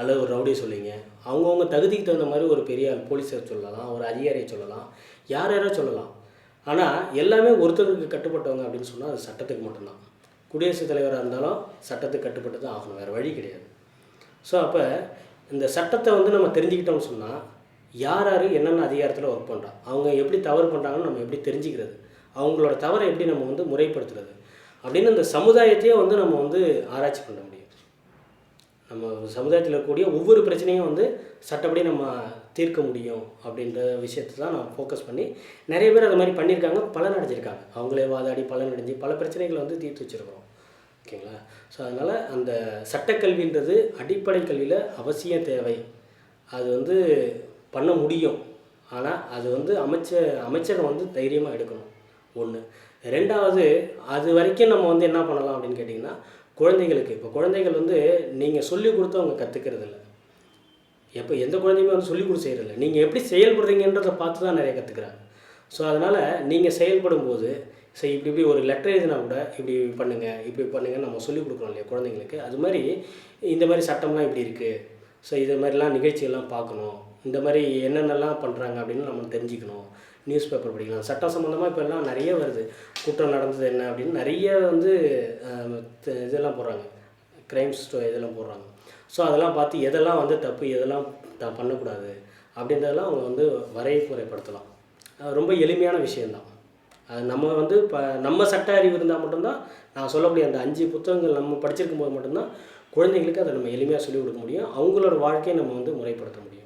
அல்லது ஒரு ரவுடியை சொல்லுவீங்க. அவங்கவுங்க தகுதிக்கு தகுந்த மாதிரி ஒரு பெரிய போலீஸை சொல்லலாம் ஒரு அதிகாரியை சொல்லலாம் யார் யாரோ சொல்லலாம். ஆனால் எல்லாமே ஒருத்தருக்கு கட்டுப்பட்டவங்க அப்படின்னு சொன்னால் அது சட்டத்துக்கு மட்டும்தான். குடியரசுத் தலைவராக இருந்தாலும் சட்டத்துக்கு கட்டுப்பட்டு தான் ஆகணும் வேறு வழி கிடையாது. ஸோ அப்போ இந்த சட்டத்தை வந்து நம்ம தெரிஞ்சுக்கிட்டோம்னு சொன்னால் யார் யார் என்னென்ன அதிகாரத்தில் ஒர்க் பண்ணுறா அவங்க எப்படி தவறு பண்ணுறாங்கன்னு நம்ம எப்படி தெரிஞ்சுக்கிறது அவங்களோட தவறை எப்படி நம்ம வந்து முறைப்படுத்துறது அப்படின்னு இந்த சமுதாயத்தையே வந்து நம்ம வந்து ஆராய்ச்சி பண்ண முடியும். நம்ம சமுதாயத்தில் இருக்கக்கூடிய ஒவ்வொரு பிரச்சனையும் வந்து சட்டப்படி நம்ம தீர்க்க முடியும் அப்படின்ற விஷயத்தை தான் நான் ஃபோக்கஸ் பண்ணி நிறைய பேர் அது மாதிரி பண்ணியிருக்காங்க பலன் அடைஞ்சிருக்காங்க. அவங்களே வாதாடி பலன் அடைஞ்சு பல பிரச்சனைகளை வந்து தீர்த்து வச்சுருக்கிறோம். ஓகேங்களா? ஸோ அதனால் அந்த சட்டக்கல்வின்றது அடிப்படை கல்வியில் அவசியம் தேவை. அது வந்து பண்ண முடியும். ஆனால் அது வந்து அமைச்ச அமைச்சகம் வந்து தைரியமாக எடுக்கணும். ஒன்று ரெண்டாவது அது வரைக்கும் நம்ம வந்து என்ன பண்ணலாம் அப்படின்னு கேட்டிங்கன்னா குழந்தைகளுக்கு இப்போ குழந்தைகள் வந்து நீங்கள் சொல்லி கொடுத்து அவங்க கற்றுக்கிறது இல்லை எப்போ எந்த குழந்தையுமே வந்து சொல்லி கொடுத்து செய்கிறதில்ல நீங்கள் எப்படி செயல்படுறீங்கன்றதை பார்த்து தான் நிறைய கற்றுக்குறாங்க ஸோ அதனால் நீங்கள் செயல்படும் போது சரி இப்படி இப்படி ஒரு லெட்டர் எழுதினா கூட இப்படி பண்ணுங்கள் இப்படி பண்ணுங்கள் நம்ம சொல்லிக் கொடுக்குறோம் இல்லையா குழந்தைங்களுக்கு. அது மாதிரி இந்த மாதிரி சட்டம்லாம் இப்படி இருக்குது ஸோ இது மாதிரிலாம் நிகழ்ச்சிகள்லாம் பார்க்கணும். இந்த மாதிரி என்னென்னலாம் பண்ணுறாங்க அப்படின்னு நம்ம தெரிஞ்சுக்கணும். நியூஸ் பேப்பர் படிக்கலாம். சட்டம் சம்மந்தமாக இப்போ எல்லாம் நிறைய வருது. குற்றம் நடந்தது என்ன அப்படின்னு நிறைய வந்து இதெல்லாம் போடுறாங்க. க்ரைம்ஸ் இதெல்லாம் போடுறாங்க. ஸோ அதெல்லாம் பார்த்து எதெல்லாம் வந்து தப்பு எதெல்லாம் த பண்ணக்கூடாது அப்படின்றதெல்லாம் அவங்க வந்து வரைமுறைப்படுத்தலாம் ரொம்ப எளிமையான விஷயந்தான் அது நம்ம வந்து இப்போ நம்ம சட்ட அறிவு இருந்தால் மட்டும்தான் நான் சொல்லக்கூடிய அந்த அஞ்சு புத்தகங்கள் நம்ம படிச்சிருக்கும் போது மட்டும்தான் குழந்தைங்களுக்கு அதை நம்ம எளிமையாக சொல்லிக் கொடுக்க முடியும். அவங்களோட வாழ்க்கையை நம்ம வந்து முறைப்படுத்த முடியும்.